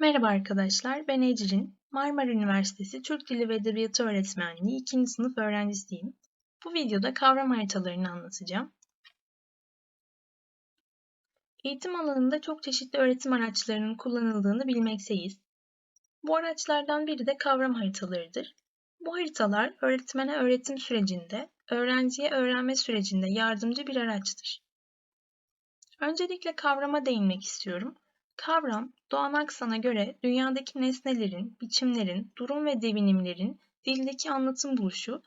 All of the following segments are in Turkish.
Merhaba arkadaşlar, ben Ecrin. Marmara Üniversitesi Türk Dili ve Edebiyatı Öğretmenliği 2. sınıf öğrencisiyim. Bu videoda kavram haritalarını anlatacağım. Eğitim alanında çok çeşitli öğretim araçlarının kullanıldığını bilmekteyiz. Bu araçlardan biri de kavram haritalarıdır. Bu haritalar öğretmene öğretim sürecinde, öğrenciye öğrenme sürecinde yardımcı bir araçtır. Öncelikle kavrama değinmek istiyorum. Kavram, Doğan Aksan'a göre dünyadaki nesnelerin, biçimlerin, durum ve devinimlerin dildeki anlatım buluşu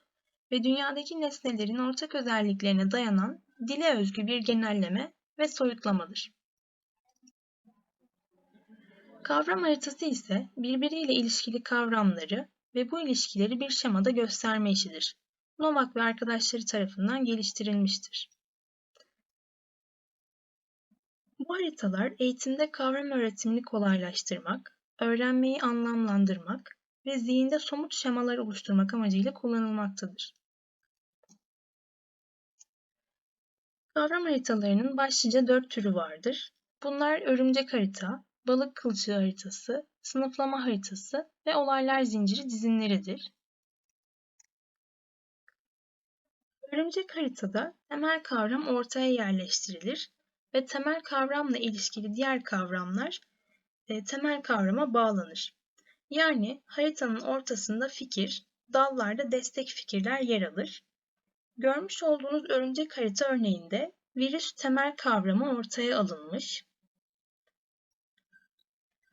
ve dünyadaki nesnelerin ortak özelliklerine dayanan dile özgü bir genelleme ve soyutlamadır. Kavram haritası ise birbiriyle ilişkili kavramları ve bu ilişkileri bir şemada gösterme işidir. Novak ve arkadaşları tarafından geliştirilmiştir. Bu haritalar eğitimde kavram öğretimini kolaylaştırmak, öğrenmeyi anlamlandırmak ve zihinde somut şemalar oluşturmak amacıyla kullanılmaktadır. Kavram haritalarının başlıca dört türü vardır. Bunlar örümcek harita, balık kılçığı haritası, sınıflama haritası ve olaylar zinciri dizinleridir. Örümcek haritada temel kavram ortaya yerleştirilir ve temel kavramla ilişkili diğer kavramlar e, temel kavrama bağlanır. Yani haritanın ortasında fikir, dallarda destek fikirler yer alır. Görmüş olduğunuz örümcek harita örneğinde virüs temel kavramı ortaya alınmış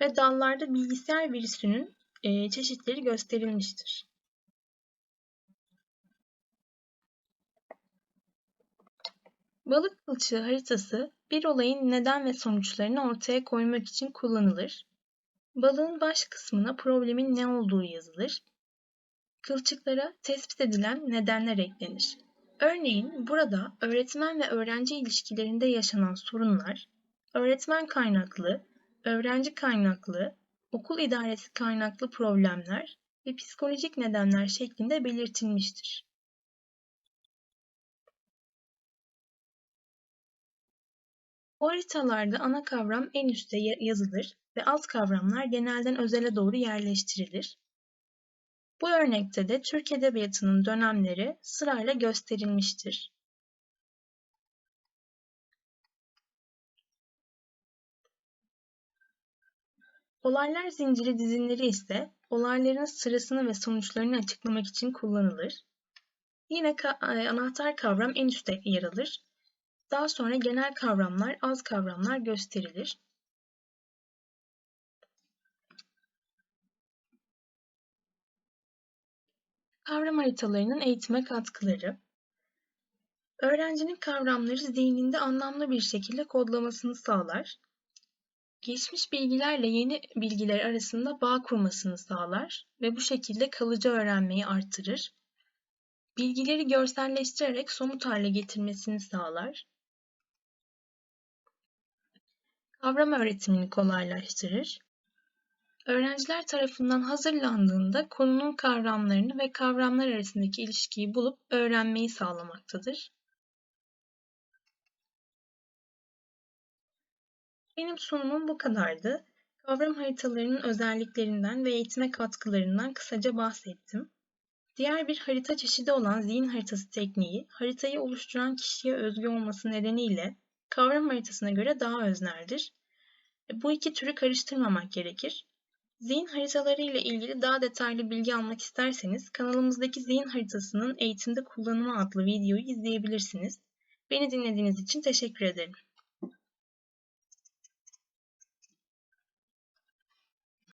ve dallarda bilgisayar virüsünün e, çeşitleri gösterilmiştir. Balık kılçığı haritası bir olayın neden ve sonuçlarını ortaya koymak için kullanılır. Balığın baş kısmına problemin ne olduğu yazılır. Kılçıklara tespit edilen nedenler eklenir. Örneğin burada öğretmen ve öğrenci ilişkilerinde yaşanan sorunlar, öğretmen kaynaklı, öğrenci kaynaklı, okul idaresi kaynaklı problemler ve psikolojik nedenler şeklinde belirtilmiştir. Bu haritalarda ana kavram en üstte yazılır ve alt kavramlar genelden özele doğru yerleştirilir. Bu örnekte de Türk Edebiyatı'nın dönemleri sırayla gösterilmiştir. Olaylar zinciri dizinleri ise olayların sırasını ve sonuçlarını açıklamak için kullanılır. Yine ka e, anahtar kavram en üstte yer alır daha sonra genel kavramlar, az kavramlar gösterilir. Kavram haritalarının eğitime katkıları Öğrencinin kavramları zihninde anlamlı bir şekilde kodlamasını sağlar. Geçmiş bilgilerle yeni bilgiler arasında bağ kurmasını sağlar ve bu şekilde kalıcı öğrenmeyi artırır. Bilgileri görselleştirerek somut hale getirmesini sağlar. Kavram öğretimini kolaylaştırır. Öğrenciler tarafından hazırlandığında konunun kavramlarını ve kavramlar arasındaki ilişkiyi bulup öğrenmeyi sağlamaktadır. Benim sunumum bu kadardı. Kavram haritalarının özelliklerinden ve eğitime katkılarından kısaca bahsettim. Diğer bir harita çeşidi olan zihin haritası tekniği, haritayı oluşturan kişiye özgü olması nedeniyle kavram haritasına göre daha özneldir. E, bu iki türü karıştırmamak gerekir. Zihin haritaları ile ilgili daha detaylı bilgi almak isterseniz kanalımızdaki zihin haritasının eğitimde kullanımı adlı videoyu izleyebilirsiniz. Beni dinlediğiniz için teşekkür ederim.